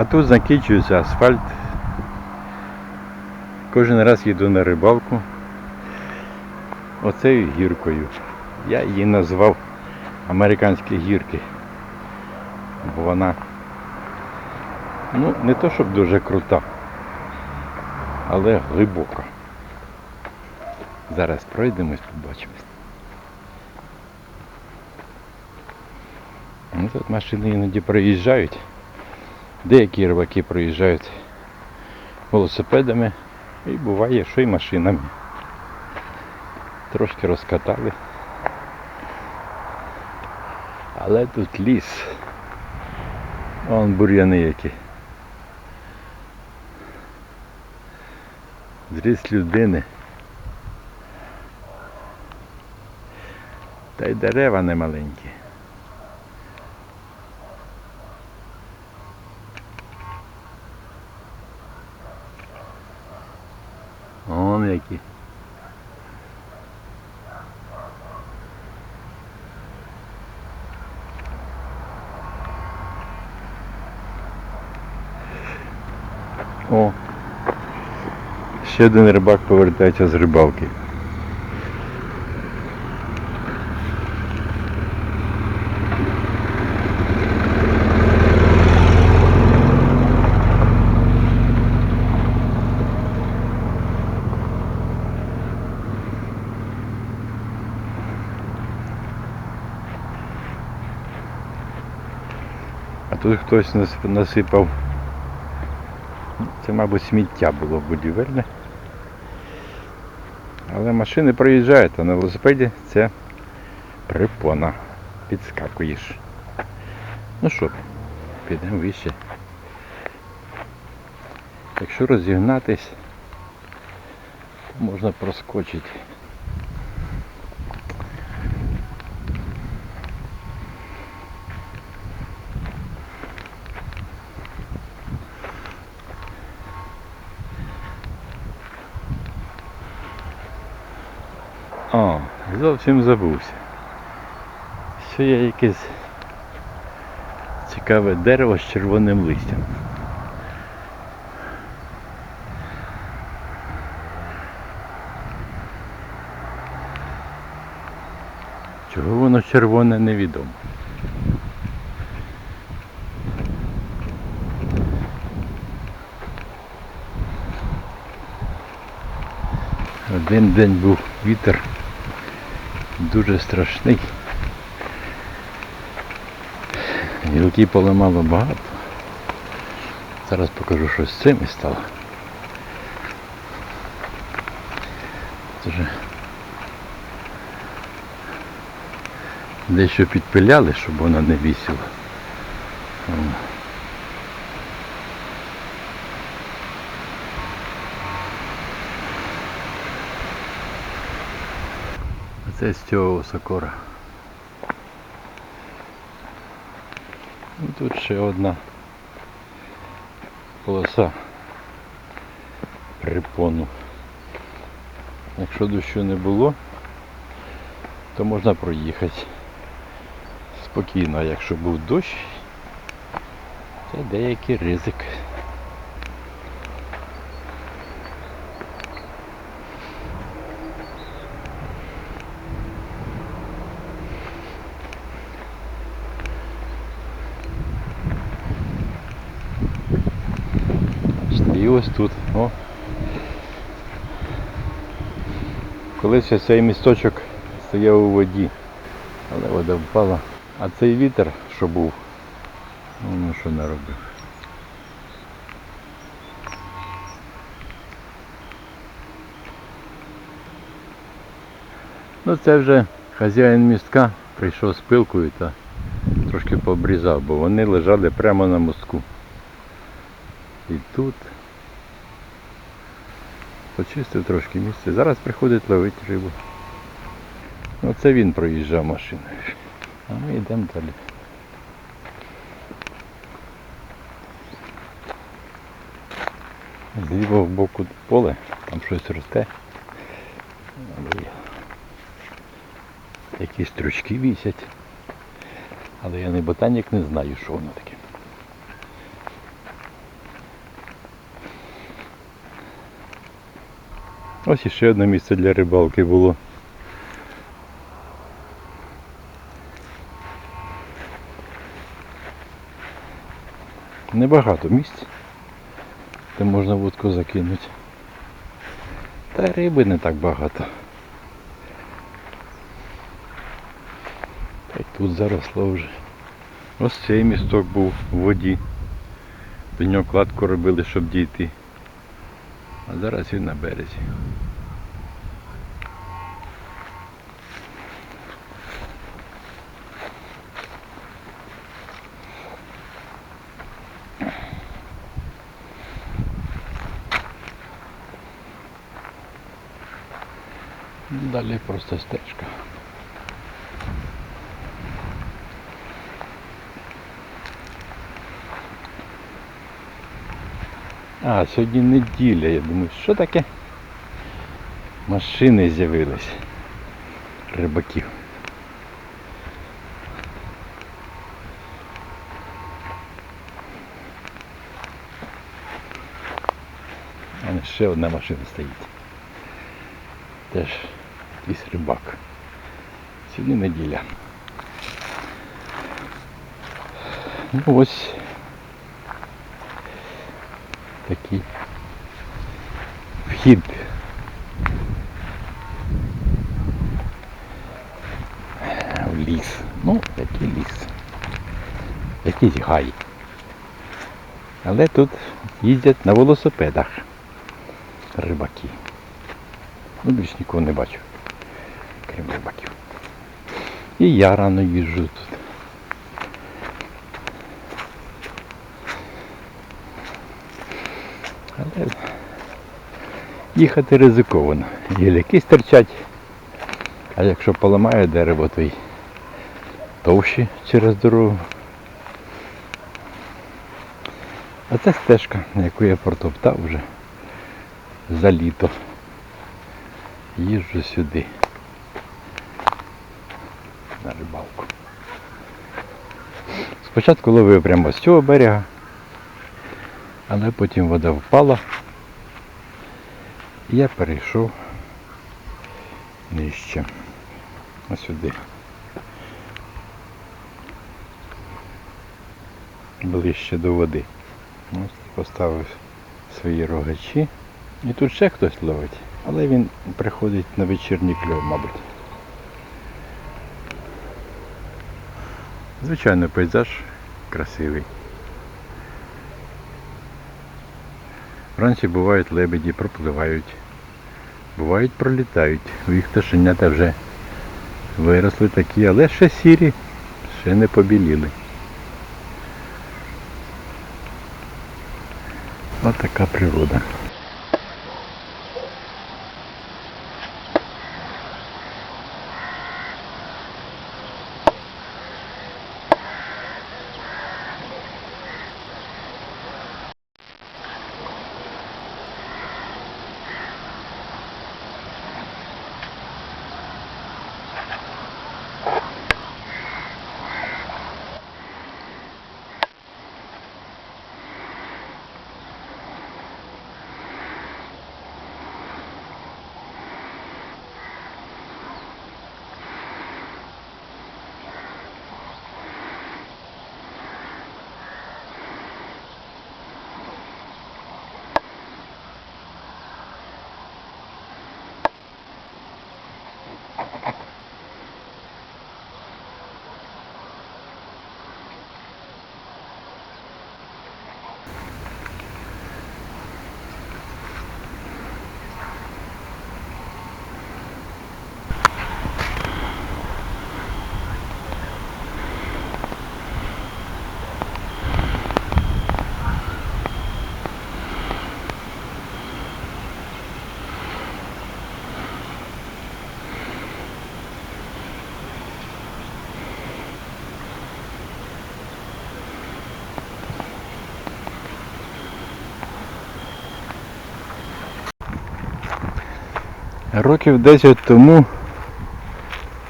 А тут закінчується асфальт. Кожен раз їду на рибалку. Оцею гіркою. Я її назвав американські гірки. Бо вона ну, не то щоб дуже крута, але глибока. Зараз пройдемось, побачимось. Ну, тут машини іноді проїжджають. Деякі рибаки проїжджають велосипедами і буває, що й машинами. Трошки розкатали. Але тут ліс. Вон бур'яни які. Зріст людини. Та й дерева не маленькі. Вон які. О. Ще один рибак повертається з рибалки. А тут хтось нас- насипав. Це, мабуть, сміття було будівельне. Але машини проїжджають, а на велосипеді це припона. Підскакуєш. Ну що, підемо вище. Якщо розігнатись, то можна проскочити. О, зовсім забувся. Ще є якесь цікаве дерево з червоним листям. Чого воно червоне невідомо. Один день був вітер дуже страшний. Гілки поламало багато. Зараз покажу, що з цим і стало. Вже дещо підпиляли, щоб вона не вісіла. Це з цього сокора. І тут ще одна полоса припону. Якщо дощу не було, то можна проїхати спокійно, а якщо був дощ, це деякий ризик. І ось тут. О. Колись ось цей місточок стояв у воді, але вода впала. А цей вітер, що був, ну що не робив. Ну це вже хазяїн містка прийшов з пилкою та трошки пообрізав, бо вони лежали прямо на мостку. І тут почистив трошки місце. Зараз приходить ловити рибу. Оце він проїжджав машиною. А ми йдемо далі. З лівого боку поле, там щось росте. Якісь стручки вісять. Але я не ботанік, не знаю, що воно таке. Ось іще одне місце для рибалки було. Небагато місць, де можна вудку закинути. Та риби не так багато. Та й тут заросло вже. Ось цей місток був в воді. До нього кладку робили, щоб дійти. А зараз він на березі. Далі просто стежка. А, сьогодні неділя, я думаю, що таке? Машини з'явились. Рибаків. А ще одна машина стоїть. Теж якийсь рибак. Сьогодні неділя. Ну ось такий вхід. В ліс. Ну, який ліс. Якийсь гай. Але тут їздять на велосипедах рибаки. Ну, більш нікого не бачу, крім рибаків. І я рано їжджу тут. Але їхати ризиковано. Гіляки стирчать, а якщо поламає дерево, то й товщі через дорогу. А це стежка, на яку я протоптав вже за літо. Їжджу сюди. На рибалку. Спочатку ловив прямо з цього берега, але потім вода впала. І я перейшов нижче. Ось сюди. Ближче до води. Ось поставив свої рогачі. І тут ще хтось ловить, але він приходить на вечірній кльов, мабуть. Звичайно, пейзаж красивий. Вранці бувають лебеді, пропливають. Бувають пролітають. У їх пташенята вже виросли такі, але ще сірі, ще не побіліли. Ось така природа. Років 10 тому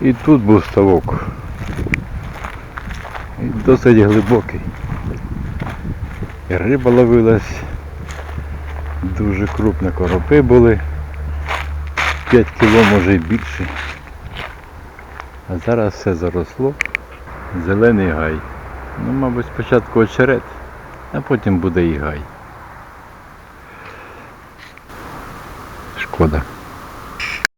і тут був ставок. І досить глибокий. І риба ловилась, дуже крупні коропи були. 5 кіло, може і більше. А зараз все заросло. Зелений гай. Ну, мабуть, спочатку очерет, а потім буде і гай. Шкода.